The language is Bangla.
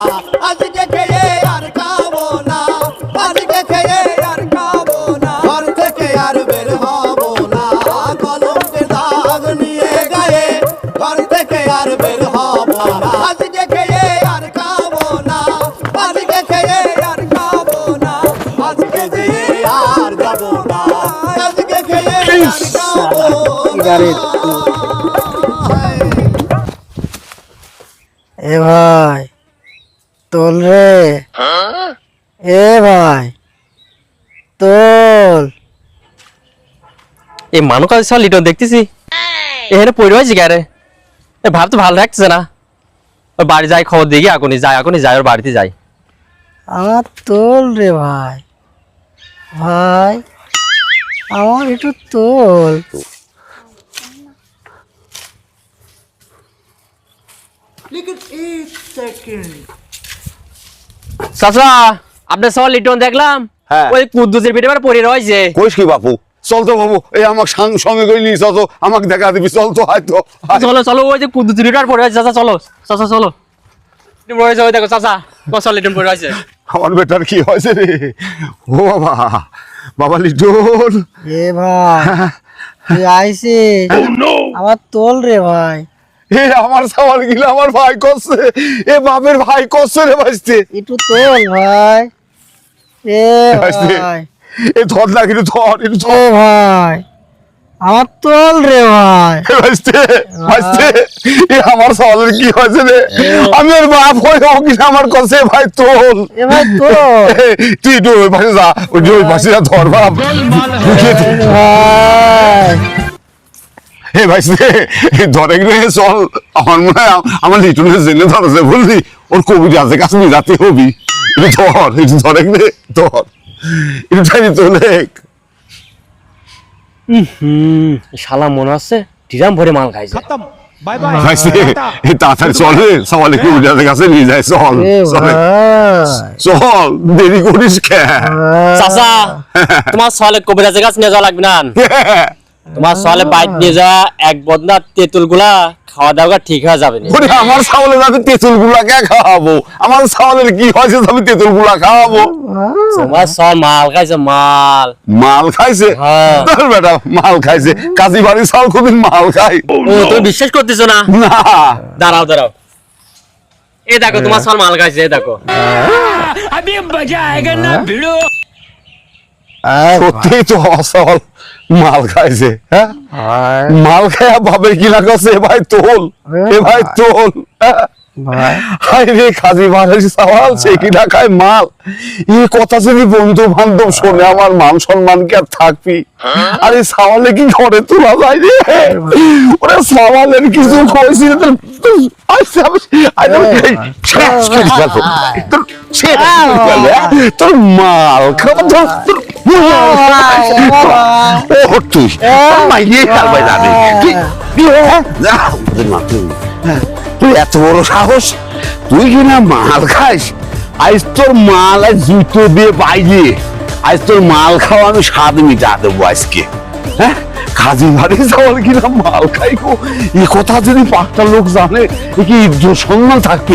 আজকে খেয়ে আর খাব না আজকে খেয়ে আর খাব না ঘর থেকে আর বের হব না কলমের দাগ নিয়ে গায়ে ঘর থেকে আর বের হব না আজকে খেয়ে আর খাব না আজকে খেয়ে আর খাব না আজকে যেয়ে আর যাব না আজকে খেয়ে আর খাব এ ভাই তোল রে। এ ভাই তোল। এ মানুষ কাজ সব লিটন দেখতেছি। এখানে পড়ে হয়েছে কে এ ভাব তো ভালো লাগছে না। ওর বাড়ি যাই খবর দেখি এখনই যায় এখনই যাই ওর বাড়িতে যাই। আমার তোল রে ভাই। ভাই আমার একটু তোল। চাচা আপনার সব লিটন দেখলাম। হ্যাঁ। ওই কুদ্দুসের পেটে মানে পড়ে রয়েছে। কইস কি বাপু? চল তো বাবু এই আমার সাং- সঙ্গে করে নিয়ে চল তো আমাকে দেখা দিবি চল তো হয়তো চলো চলো ওই যে কুদ্দুসের লিটন পড়ে রয়েছে চাচা চলো চাচা চলো। রয়েছে ওই দেখো চাচা কসল লিটন পড়ে রয়েছে। আমার বেটার কি হয়েছে রে? ও বাবা বাবা লিটন এ ভাই তুই আইসিস? আমার তোল রে ভাই। এ আমার গিলা আমার ভাই করছে। এ বাপের ভাই করছে রে বাঁচতে একটু তোল ভাই। এ বাঁচতে ভাই। এ ধর না কিন্তু ধর একটু ও ধর ভাই। আমার তোল রে ভাই। এ বাঁচতে বাঁচতে এ আমার কি হয়েছে রে? আমি ওর বাপ হয়ে আমার করছে ভাই তোল। এ ভাই তোল। তুই একটু ওই পাশে যা ওই পাশে যা ধর বাপ। ভাই। হে ভাই সে ধরে চল। আমার মনে হয় আমার লিটনের জেলে ধরেছে বললি ওর কবিতা আছে কাশ্মীর রাতে হবি একটু ধর একটু ধরে ধর। হুম শালা মনে আছে? টিরাম ভরে মাল খাইছে। তাড়াতাড়ি চলে কবিতা আছে কাছে নিয়ে যায় চল চলে। ভাই। চল দেরি করিস কে? চাচা তোমার সলে কবিরাজের কাছে নিয়ে যাওয়া লাগবে না। তোমার সলে বাইক নিয়ে যাওয়া এক বদনা তেঁতুলগুলা খাওয়া দাওয়া ঠিক হয়ে যাবে আমার ছাগলের আমি তেঁতুলগুলা কে খাওয়াবো? আমার ছাগলের কি হয়েছে আমি তেঁতুলগুলা খাওয়াবো? তোমার সল মাল খাইছে মাল। মাল খাইছে? হ্যাঁ। তোর বেটা মাল খাইছে। কাজী বাড়ি চাল খুবই মাল খাই ও তুমি বিশ্বাস করতেছো না? না। দাঁড়াও দাঁড়াও। এ দেখো তোমার সল মাল খাইছে এই দেখো। সত্যি তো অসল মাল খাইছে হ্যাঁ? মাল খায়া ভাবে কিনা করছে এ ভাই তোল এ ভাই তোল হ্যাঁ? হাই রে খাজি মালের সওয়াল সে কিনা খায় মাল। এই কথা যদি বন্ধু বান্ধব শোনে আমার মান সম্মান কি আর থাকবি? আরে সওয়ালে কি ঘরে তোলা যায় রে? ওরে সওয়ালের কিছু কইছি তোর আই হ্যাঁ? মাল তোর তুই তুই হ্যাঁ হ্যাঁ, এত বড় সাহস তুই কি না মাল খাইস আজ তোর মাল আজ জুতো দিয়ে বাইরে আজ তোর মাল খাওয়া আমি স্বাদ মিটা দেবো আজকে হ্যাঁ কাজী বাড়ি যাওয়ার কিনা মাল খাই এই কথা যদি পাঁচটা লোক জানে এ সম্মান থাকবি